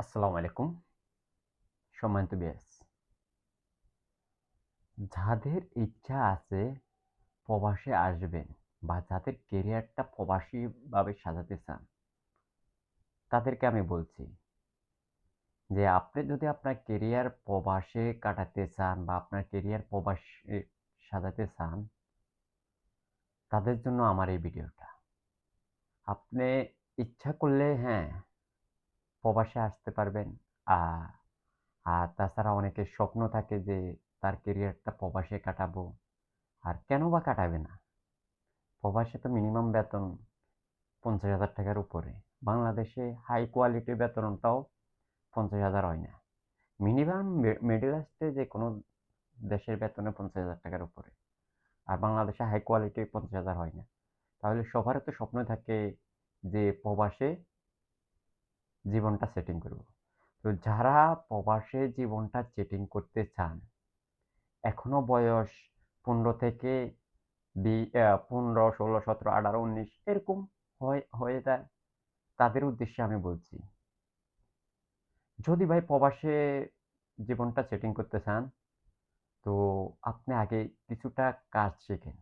আসসালামু আলাইকুম। সম্মানিত বিয়াস যাদের ইচ্ছা আছে প্রবাসে আসবেন বা যাদের কেরিয়ারটা প্রবাসীভাবে সাজাতে চান, তাদেরকে আমি বলছি যে আপনি যদি আপনার কেরিয়ার প্রবাসে কাটাতে চান বা আপনার কেরিয়ার প্রবাসে সাজাতে চান, তাদের জন্য আমার এই ভিডিওটা। আপনি ইচ্ছা করলে হ্যাঁ প্রবাসে আসতে পারবেন। আর তাছাড়া অনেকের স্বপ্ন থাকে যে তার কেরিয়ারটা প্রবাসে কাটাবো। আর কেন বা কাটাবে না? প্রবাসে তো মিনিমাম বেতন পঞ্চাশ হাজার টাকার উপরে। বাংলাদেশে হাই কোয়ালিটির বেতনটাও পঞ্চাশ হাজার হয় না। মিনিমাম মিডল আসতে যে কোনো দেশের বেতনে পঞ্চাশ হাজার টাকার উপরে। আর বাংলাদেশে হাই কোয়ালিটি পঞ্চাশ হাজার হয় না। তাহলে সবার তো স্বপ্ন থাকে যে প্রবাসে জীবনটা সেটিং করব। তো যারা প্রবাসে জীবনটা সেটিং করতে চান, এখনও বয়স পনেরো থেকে বি পনেরো, ষোলো, সতেরো, আঠারো, উনিশ এরকম হয়ে হয়ে যায়, তাদের উদ্দেশ্যে আমি বলছি, যদি ভাই প্রবাসে জীবনটা সেটিং করতে চান, তো আপনি আগে কিছুটা কাজ শেখেন।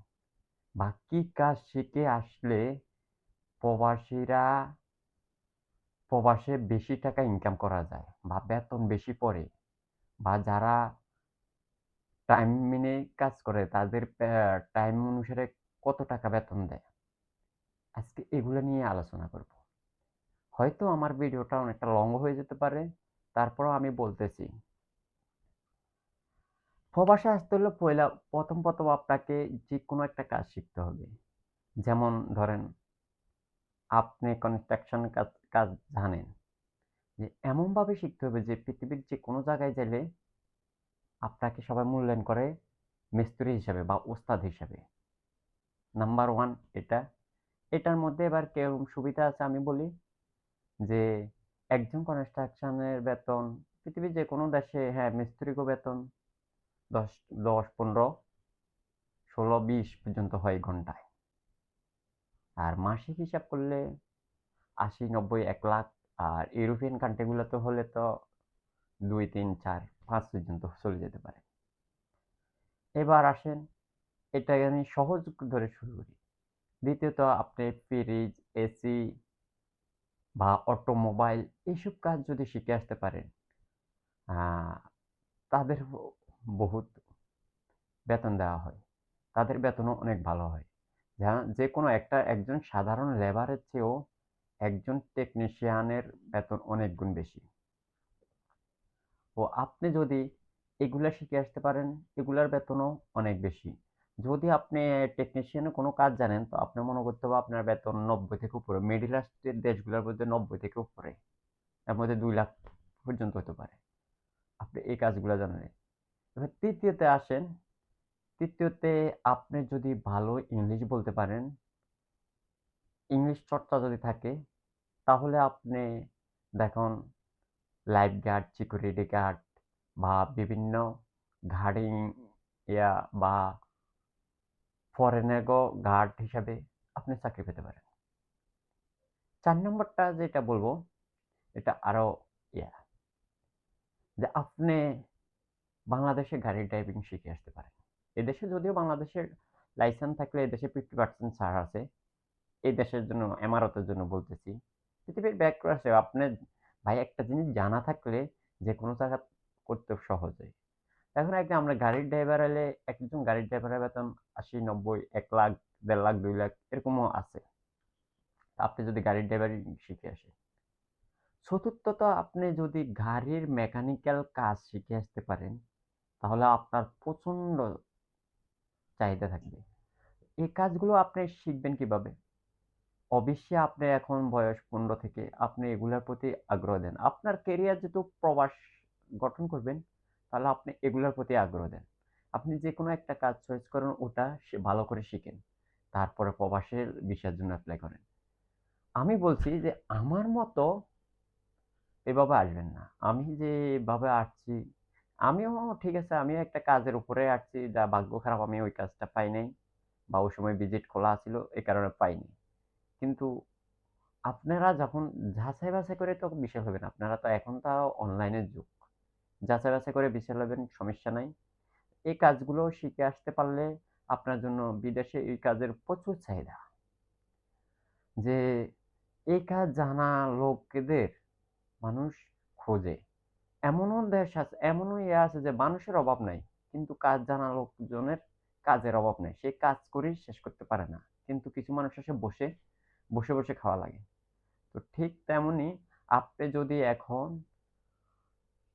বা কী কাজ শিখে আসলে প্রবাসীরা প্রবাসে বেশি টাকা ইনকাম করা যায় বা বেতন বেশি পড়ে বা যারা টাইম মেনে কাজ করে তাদের টাইম অনুসারে কত টাকা বেতন দেয়? আজকে এগুলো নিয়ে আলোচনা করব। হয়তো আমার ভিডিওটা অনেকটা লং হয়ে যেতে পারে, তারপরও আমি বলতেছি। প্রবাসে আসতে হলে পয়লা, প্রথম প্রথম আপনাকে যে কোনো একটা কাজ শিখতে হবে। যেমন ধরেন আপনি কনস্ট্রাকশন কাজ কাজ জানেন। যে এমনভাবে শিখতে হবে যে পৃথিবীর যে কোনো জায়গায় গেলে আপনাকে সবাই মূল্যায়ন করে মিস্ত্রি হিসাবে বা ওস্তাদ হিসাবে। নাম্বার ওয়ান এটা। এটার মধ্যে এবার কেরম সুবিধা আছে আমি বলি যে একজন কনস্ট্রাকশনের বেতন, পৃথিবীর যে কোনো দেশে হ্যাঁ মিস্ত্রিকও বেতন দশ দশ, পনেরো, ষোলো, বিশ পর্যন্ত হয় ঘন্টায়। আর মাসিক হিসাব করলে আশি, নব্বই, এক লাখ। আর ইউরোপিয়ান কান্ট্রিগুলোতে হলে তো দুই, তিন, চার, পাঁচ পর্যন্ত চলে যেতে পারে। এবার আসেন, এটা আমি সহজ ধরে শুরু করি। দ্বিতীয়ত আপনি ফ্রিজ এসি বা অটোমোবাইল এইসব কাজ যদি শিখে আসতে পারেন তাদের বহুত বেতন দেওয়া হয়। তাদের বেতনও অনেক ভালো হয়। যে কোনো একটা একজন সাধারণ লেবারের চেয়েও একজন টেকনিশিয়ানের বেতন অনেক গুণ বেশি। ও আপনি যদি এগুলা শিখে আসতে পারেন, এগুলার বেতনও অনেক বেশি। যদি আপনি টেকনিশিয়ানে কোনো কাজ জানেন, তো আপনি মনে করতে হবে আপনার বেতন নব্বই থেকে উপরে। মিডিল আসতের দেশগুলোর মধ্যে নব্বই থেকে উপরে। এর মধ্যে দুই লাখ পর্যন্ত হতে পারে। আপনি এই কাজগুলো জানেন। এবার তৃতীয়তে আসেন তৃতীয়তে, আপনি যদি ভালো ইংলিশ বলতে পারেন, ইংলিশ চর্চা যদি থাকে, তাহলে আপনি দেখুন, লাইফ গার্ড, সিকিউরিটি গার্ড বা বিভিন্ন গার্ডিং ইয়া বা ফরেনেগো গার্ড হিসাবে আপনি চাকরি পেতে পারেন। চার নম্বরটা যেটা বলব, এটা আরও ইয়া, যে আপনি বাংলাদেশে গাড়ি ড্রাইভিং শিখে আসতে পারেন। এদেশে যদিও বাংলাদেশের লাইসেন্স থাকলে এদেশে ফিফটি পার্সেন্ট ছাড় আছে, এই দেশের জন্য, এমারতের জন্য বলতেছি। পৃথিবীর ব্যাক আছে আপনার ভাই একটা জিনিস জানা থাকলে যে কোনো জায়গা করতে সহজ। এখন একটা আমরা গাড়ির ড্রাইভার হলে একজন গাড়ির ড্রাইভারের বেতন আশি, নব্বই, এক লাখ, দেড় লাখ, দুই লাখ এরকমও আছে। আপনি যদি গাড়ির ড্রাইভারই শিখে আসেন চতুর্থত আপনি যদি গাড়ির মেকানিক্যাল কাজ শিখে আসতে পারেন, তাহলে আপনার প্রচণ্ড চাহিদা থাকবে। এই কাজগুলো আপনি শিখবেন কীভাবে? অবশ্যই আপনি এখন বয়স পনেরো থেকে আপনি এগুলোর প্রতি আগ্রহ দেন। আপনার কেরিয়ার যেহেতু প্রবাস গঠন করবেন, তাহলে আপনি এগুলোর প্রতি আগ্রহ দেন। আপনি যে কোনো একটা কাজ চয়েস করেন, ওটা ভালো করে শিখেন। তারপরে প্রবাসের বিষয়ের জন্য অ্যাপ্লাই করেন। আমি বলছি যে আমার মতো এভাবে আসবেন না। আমি যেভাবে আসছি আমিও ঠিক আছে, আমিও একটা কাজের উপরে আসছি যা ভাগ্য খারাপ আমি ওই কাজটা পাই নাই বা ওই সময় ভিজিট খোলা ছিল এই কারণে পাইনি। কিন্তু আপনারা যখন যাচাই বাছাই করে তো বিশাল হবেন, আপনারা তো এখন তো অনলাইনের যুগ। যাচাই বাছাই করে বিশাল হবেন, সমস্যা নাই। এই কাজগুলো শিখে আসতে পারলে আপনার জন্য বিদেশে এই কাজের প্রচুর চাহিদা। যে এই কাজ জানা লোকদের মানুষ খোঁজে। এমনও দেশ আছে, এমনও ইয়ে আছে যে মানুষের অভাব নাই, কিন্তু কাজ জানা লোকজনের কাজের অভাব নেই। সে কাজ করেই শেষ করতে পারে না, কিন্তু কিছু মানুষ এসে বসে বসে বসে খাওয়া লাগে। তো ঠিক তেমনি আপনি যদি এখন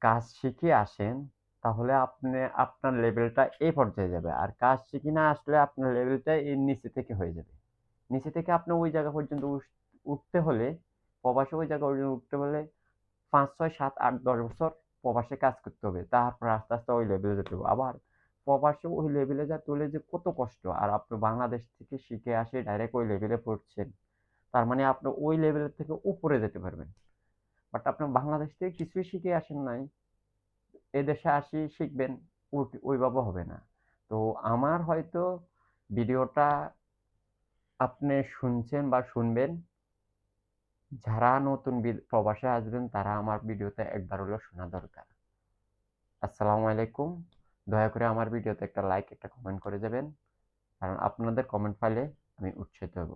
কাজ শিখে আসেন, তাহলে আপনি, আপনার লেভেলটা এই পর্যায়ে যাবে। আর কাজ শিখে না আসলে আপনার লেভেলটা এর নিচে থেকে হয়ে যাবে। নিচে থেকে আপনি ওই জায়গা পর্যন্ত উঠতে হলে, প্রবাসে ওই জায়গা পর্যন্ত উঠতে হলে পাঁচ, ছয়, সাত, আট, দশ বছর প্রবাসে কাজ করতে হবে। তারপর আস্তে আস্তে ওই লেভেলে যেতে হবে। আবার প্রবাসে ওই লেভেলে যা তুলে যে কত কষ্ট। আর আপনি বাংলাদেশ থেকে শিখে আসে ডাইরেক্ট ওই লেভেলে পড়ছেন। তার মানে আপনি ওই লেভেলের থেকে উপরে যেতে পারবেন। বাট আপনি বাংলাদেশ থেকে কিছুই শিখে আসেন নাই। এদেশে আসি শিখবেন ওইভাবে হবে না। তো আমার হয়তো ভিডিওটা আপনি শুনছেন বা শুনবেন। যারা নতুন প্রবাসে আসবেন, তারা আমার ভিডিওতে একবার হলেও শোনা দরকার। আসসালামু আলাইকুম। দয়া করে আমার ভিডিওতে একটা লাইক একটা কমেন্ট করে যাবেন। কারণ আপনাদের কমেন্ট পাইলে আমি উৎসাহিত হব।